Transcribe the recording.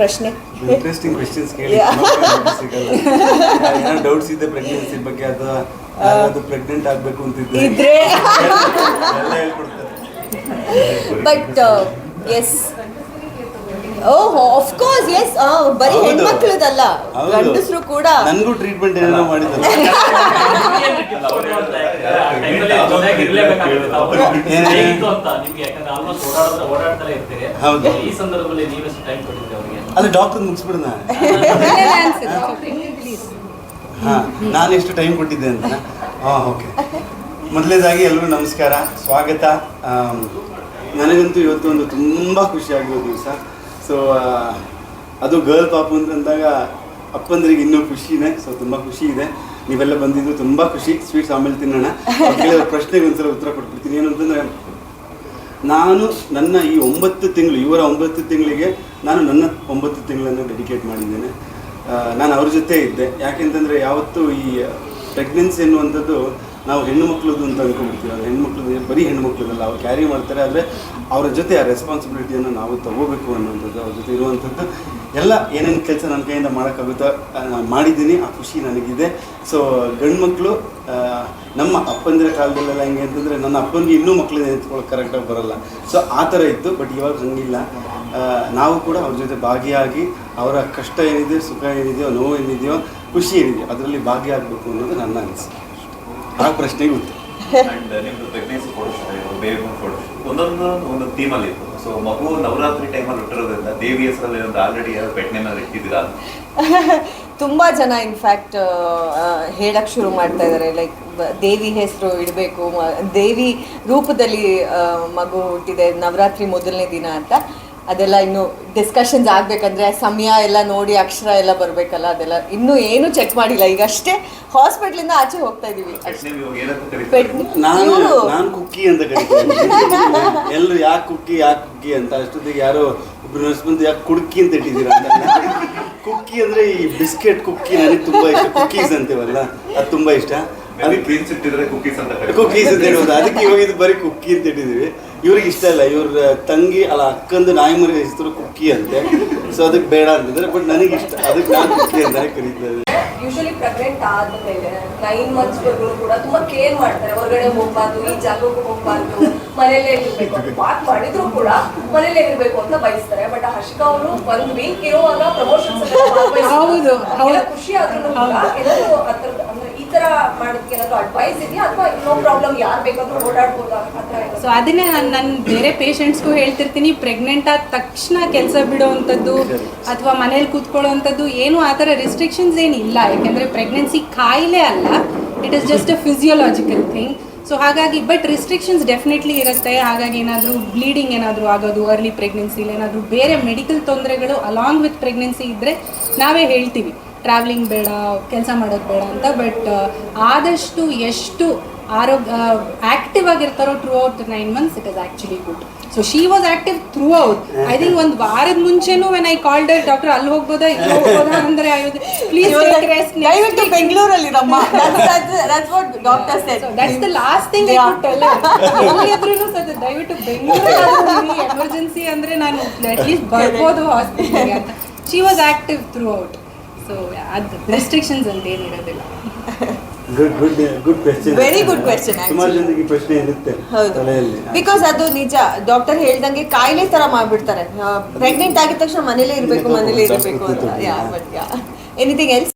ಪ್ರಶ್ನೆ. Interesting questions ಕೇಳಿ. ಸಿಗಲ್ಲ. ಏನೋ ಡೌಟ್ಸ್ ಇದೆ ಪ್ರೆಗ್ನೆನ್ಸಿ ಬಗ್ಗೆ ಅಥವಾ ಅದು ಪ್ರೆಗ್ನೆಂಟ್ ಆಗಬೇಕು ಅಂತ ಇದ್ರೆ. ಎಲ್ಲ ಹೇಳ್ಕೊಡ್ತಾರೆ. ಬಟ್ ಎಸ್ ಓಹೋ ಆಫ್ ಕೋರ್ಸ್ ಎಸ್ ಬರೀ. ಹೆಣ್ಮಕ್ಳದಲ್ಲ. ಗಂಡಸರು ಕೂಡ. ನನಗೂ ಟ್ರೀಟ್ಮೆಂಟ್ ಏನೋ ಮಾಡಿದ್ದಾರೆ ಹೌದು. ಈ ಸಂದರ್ಭದಲ್ಲಿ ನೀವೆಷ್ಟು ಟೈಮ್ ಕೊಟ್ಟಿದ್ರಿ ಅದು ಡಾಕ್ಟರ್ ಮುಗಿಸ್ಬಿಡೋಣ ನಾನು. ಎಷ್ಟು ಟೈಮ್ ಕೊಟ್ಟಿದ್ದೆ ಅಂತ. ಹಾಂ ಓಕೆ ಮೊದಲನೇದಾಗಿ ಎಲ್ಲರೂ ನಮಸ್ಕಾರ. ಸ್ವಾಗತ. ನನಗಂತೂ ಇವತ್ತು ಒಂದು ತುಂಬ ಖುಷಿಯಾಗಿರೋ ದಿವಸ. ಸೊ ಅದು ಗರ್ಲ್ ಪಾಪು ಅಂತಂದಾಗ ಅಪ್ಪಂದ್ರಿಗೆ ಇನ್ನೂ ಖುಷಿನೇ. ಸೊ ತುಂಬ ಖುಷಿ ಇದೆ. ನೀವೆಲ್ಲ ಬಂದಿದ್ದು ತುಂಬ ಖುಷಿ. ಸ್ವೀಟ್ಸ್ ಆಮೇಲೆ ತಿನ್ನೋಣ. ಪ್ರಶ್ನೆಗೆ ಒಂದ್ಸಲ ಉತ್ತರ ಕೊಟ್ಬಿಡ್ತೀನಿ. ಏನಂತಂದರೆ ನಾನು ನನ್ನ ಈ ಒಂಬತ್ತು ತಿಂಗಳು, ಇವರ ಒಂಬತ್ತು ತಿಂಗಳಿಗೆ ನಾನು ನನ್ನ ಒಂಬತ್ತು ತಿಂಗಳನ್ನು ಡೆಡಿಕೇಟ್ ಮಾಡಿದ್ದೇನೆ. ನಾನು ಅವ್ರ ಜೊತೆ ಇದ್ದೆ. ಯಾಕೆಂತಂದರೆ ಯಾವತ್ತೂ ಈ ಪ್ರೆಗ್ನೆನ್ಸಿ ಎನ್ನುವಂಥದ್ದು ನಾವು ಹೆಣ್ಣು ಮಕ್ಕಳದು ಅಂತ ಅಂದ್ಕೊಂಡ್ಬಿಡ್ತೀವಿ ಅದು ಹೆಣ್ಣು ಮಕ್ಕಳದು ಬರೀ ಹೆಣ್ಣು ಮಕ್ಕಳದಲ್ಲ ಅವ್ರು ಕ್ಯಾರಿ ಮಾಡ್ತಾರೆ. ಆದರೆ ಅವರ ಜೊತೆ ಆ ರೆಸ್ಪಾನ್ಸಿಬಿಲಿಟಿಯನ್ನು ನಾವು ತಗೋಬೇಕು ಅನ್ನೋಂಥದ್ದು ಅವ್ರ ಜೊತೆ ಇರುವಂಥದ್ದು ಎಲ್ಲ ಏನೇನು ಕೆಲಸ ನನ್ನ ಕೈಯಿಂದ ಮಾಡೋಕ್ಕಾಗುತ್ತೋ ಮಾಡಿದ್ದೀನಿ, ಆ ಖುಷಿ ನನಗಿದೆ. ಸೊ ಗಂಡು ಮಕ್ಕಳು ನಮ್ಮ ಅಪ್ಪಂದಿರ ಕಾಲದಲ್ಲೆಲ್ಲ ಹೆಂಗೆ ಅಂತಂದರೆ, ನನ್ನ ಅಪ್ಪನಿಗೆ ಇನ್ನೂ ಮಕ್ಕಳನ್ನ ಎತ್ಕೊಳ್ಳೋಕೆ ಕರೆಕ್ಟಾಗಿ ಬರೋಲ್ಲ. ಸೊ ಆ ಥರ ಇತ್ತು ಬಟ್ ಇವಾಗ ಹಂಗಿಲ್ಲ. ನಾವು ಕೂಡ ಅವ್ರ ಜೊತೆ ಭಾಗಿಯಾಗಿ, ಅವರ ಕಷ್ಟ ಏನಿದೆ, ಸುಖ ಏನಿದೆಯೋ, ನೋವು ಏನಿದೆಯೋ, ಖುಷಿ ಏನಿದೆಯೋ, ಅದರಲ್ಲಿ ಭಾಗಿಯಾಗಬೇಕು ಅನ್ನೋದು ನನ್ನ ಅನಿಸಿಕೆ. ಆ ಪ್ರಶ್ನೆಗೆ ಉತ್ತರ ಅಂಡ್ ನಿಮ್ದು ಪ್ರೆಗ್ನೆನ್ಸಿ ಫೋಟೋ ಬೇಬಿ ಫೋಟೋ ಒಂದೊಂದು ಒಂದು ಥೀಮಲ್ಲಿ ಇತ್ತು. ಸೊ ಮಗು ನವರಾತ್ರಿ ಟೈಮಲ್ಲಿ ಹುಟ್ಟಿರೋದ್ರಿಂದ ದೇವಿ ಹೆಸರಲ್ಲಿ ಒಂದು ಆಲ್ರೆಡಿ ಯಾರು ನೇಮ್ ಇಟ್ಟಿದ್ದೀರಾ? ತುಂಬಾ ಜನ ಇನ್ಫ್ಯಾಕ್ಟ್ ಹೇಳಕ್ ಶುರು ಮಾಡ್ತಾ ಇದ್ದಾರೆ ಲೈಕ್ ದೇವಿ ಹೆಸರು ಇಡಬೇಕು ದೇವಿ ರೂಪದಲ್ಲಿ ಮಗು ಹುಟ್ಟಿದೆ ನವರಾತ್ರಿ ಮೊದಲನೇ ದಿನ ಅಂತ. ಅದೆಲ್ಲ ಇನ್ನು ಡಿಸ್ಕಷನ್ಸ್ ಆಗ್ಬೇಕಂದ್ರೆ ಸಮಯ ಎಲ್ಲ ನೋಡಿ ಅಕ್ಷರ ಎಲ್ಲ ಬರ್ಬೇಕಲ್ಲ ಅದೆಲ್ಲ. ಇನ್ನೂ ಏನು ಚೆಕ್ ಮಾಡಿಲ್ಲ. ಈಗ ಅಷ್ಟೇ ಹಾಸ್ಪಿಟ್ಲಿಂದ ಆಚೆ ಹೋಗ್ತಾ ಇದೀವಿ. ನಾನು ನಾನು ಕುಕ್ಕಿ ಅಂತ ಕರಿತೀನಿ. ಎಲ್ಲರೂ ಯಾಕೆ ಕುಕ್ಕಿ ಯಾಕೆ ಕುಕ್ಕಿ ಅಂತ. ಅಷ್ಟೊತ್ತಿಗೆ ಯಾರೋ ಒಬ್ರು ನರ್ಸ್ ಬಂದು ಯಾಕೆ ಕುಡ್ಕಿ ಅಂತ ಇಟ್ಟಿದ್ದೀರಾ? ಕುಕ್ಕಿ ಅಂದ್ರೆ ಈ ಬಿಸ್ಕೆಟ್ ಕುಕ್ಕಿ ನನಗೆ ತುಂಬಾ ಇಷ್ಟ. ಕುಕ್ಕೀಸ್ ಅಂತೀವಲ್ಲ? ಅದು ತುಂಬಾ ಇಷ್ಟ. ಅದಕ್ಕೆ ಕುಕ್ಕೀಸ್ ಅಂತ. ಕುಕ್ಕೀಸ್ ಅಂತ ಹೇಳೋದು ಅದಕ್ಕೆ ಇವಾಗ ಇದು ಬರೀ ಕುಕ್ಕಿ ಅಂತ ಇಟ್ಟಿದ್ದೀವಿ. ಇವ್ರಿಗೆ ಇಷ್ಟ ಇಲ್ಲ. ಇವ್ರ ತಂಗಿ ಅಲ್ಲ ಅಕ್ಕಂದು ನಾಯಿ ಮರಿ ಹೆಸರು ಕುಕ್ಕಿ ಅಂತೆ. ಸೊ ಅದಕ್ಕೆ ಬೇಡ ಅಂತಿದ್ರೆ ಬಟ್ ನನಗೆ ಇಷ್ಟ. ಅದಕ್ಕೆ ನಾನು ಕುಕ್ಕಿ ಅಂತ ಕರೀತಾ ಇದ್ದೀನಿ. ಯೂಶಲಿ ಪ್ರೆಗ್ನೆಂಟ್ ಆದ್ಮೇಲೆ ನೈನ್ ಮಂತ್ಸ್ ವರ್ಗು ಕೂಡ ತುಂಬಾ ಕೇರ್ ಮಾಡ್ತಾರೆ. ಹೊರಗಡೆ ಹೋಗ್ಬಾರ್ದು ಈ ಜಾಗಕ್ಕೆ ಹೋಗ್ಬಾರ್ದು ಮನೇಲೇ ಇರ್ಬೇಕು ವಾಕ್ ಮಾಡಿದ್ರು ಕೂಡ ಮನೇಲೇ ಇರ್ಬೇಕು ಅಂತ ಬಯಸ್ತಾರೆ. ಬಟ್ ಹರ್ಷಿಕಾ ಅವರು ಒಂದ್ ವೀಕ್ ಇರುವಾಗ ಪ್ರಮೋಷನ್ಸ್ ಹೌದು. ಖುಷಿ ಆದ್ರೂ ಕೂಡ ತರ ಮಾಡೋದಕ್ಕೆ ಏನಾದ್ರು ಅಡ್ವೈಸ್ ಇದೆಯಾ? ಅಥವಾ ನೋ ಪ್ರಾಬ್ಲಮ್ ಯಾರು ಬೇಕಾದ್ರೂ ಓಡಾಡ್ಬೋದು? ಸೊ ಅದನ್ನೇ ನಾನು ನನ್ನ ಬೇರೆ ಪೇಷಂಟ್ಸ್ಗೂ ಹೇಳ್ತಿರ್ತೀನಿ. ಪ್ರೆಗ್ನೆಂಟ್ ಆದ ತಕ್ಷಣ ಕೆಲಸ ಬಿಡೋವಂಥದ್ದು ಅಥವಾ ಮನೇಲಿ ಕೂತ್ಕೊಳ್ಳೋವಂಥದ್ದು ಏನು ಆ ಥರ ರೆಸ್ಟ್ರಿಕ್ಷನ್ಸ್ ಏನಿಲ್ಲ. ಯಾಕೆಂದರೆ ಪ್ರೆಗ್ನೆನ್ಸಿ ಕಾಯಿಲೆ ಅಲ್ಲ. It is just a physiological thing so ಹಾಗಾಗಿ ಬಟ್ ರಿಸ್ಟ್ರಿಕ್ಷನ್ಸ್ ಡೆಫಿನೆಟ್ಲಿ ಇರುತ್ತೆ. ಹಾಗಾಗಿ ಏನಾದರೂ ಬ್ಲೀಡಿಂಗ್ ಏನಾದರೂ ಆಗೋದು ಅರ್ಲಿ ಪ್ರೆಗ್ನೆನ್ಸಿಲಿ ಏನಾದರೂ ಬೇರೆ ಮೆಡಿಕಲ್ ತೊಂದರೆಗಳು ಅಲಾಂಗ್ ವಿತ್ ಪ್ರೆಗ್ನೆನ್ಸಿ ಇದ್ದರೆ ನಾವೇ ಹೇಳ್ತೀವಿ. ಟ್ರಾವೆಲಿಂಗ್ ಬೇಡ ಕೆಲಸ ಮಾಡೋದು ಬೇಡ ಅಂತ ಬಟ್ ಆದಷ್ಟು ಎಷ್ಟು ಆರೋಗ್ಯ active ಆಗಿರ್ತಾರೋ throughout nine months it is actually good so she was active throughout I think ಒಂದು ವಾರದ ಮುಂಚೆನೂ ವೆನ್ ಐ ಕಾಲ್ಡ್ ಡಾಕ್ಟರ್ ಅಲ್ಲಿ ಹೋಗ್ಬೋದಾ? ಇಲ್ಲಿ ಹೋಗ್ಬೋದಾ? ಅಂದರೆ ಪ್ಲೀಸ್ ದಯವಿಟ್ಟು ಬೆಂಗಳೂರಲ್ಲಿ ನಮ್ಮ doctor said that's the last thing I could tell ಎಲ್ಲಿಯಾದ್ರೂ ಸದ ದಯವಿಟ್ಟು ಬೆಂಗಳೂರಲ್ಲಿ ಎಮರ್ಜೆನ್ಸಿ ಅಂದರೆ ನಾನು ಅಟ್ಲೀಸ್ಟ್ ಬರ್ಬೋದು ಹಾಸ್ಪಿಟಲ್ಗೆ ಅಂತ. She was active throughout so ಅದು ರೆಸ್ಟ್ರಿಕ್ಷನ್ಸ್ ಅಂತ ಏನಿರೋದಿಲ್ಲ good good good question very good question ಸುಮಾರು. ಜನರಿಗೆ ಪ್ರಶ್ನೆ ಇರುತ್ತೆ ಹೌದು. ತಲೆಯಲ್ಲಿ. ಬಿಕಾಸ್ ಅದು ನಿಜ ಡಾಕ್ಟರ್ ಹೇಳ್ದಂಗೆ ಕಾಯಿಲೆ ತರ ಮಾಡ್ಬಿಡ್ತಾರೆ. ಪ್ರೆಗ್ನೆಂಟ್ ಆಗಿದ ತಕ್ಷಣ ಮನೇಲೇ ಇರಬೇಕು ಮನೇಲೇ ಇರಬೇಕು ಅಂತ. Yeah but yeah anything else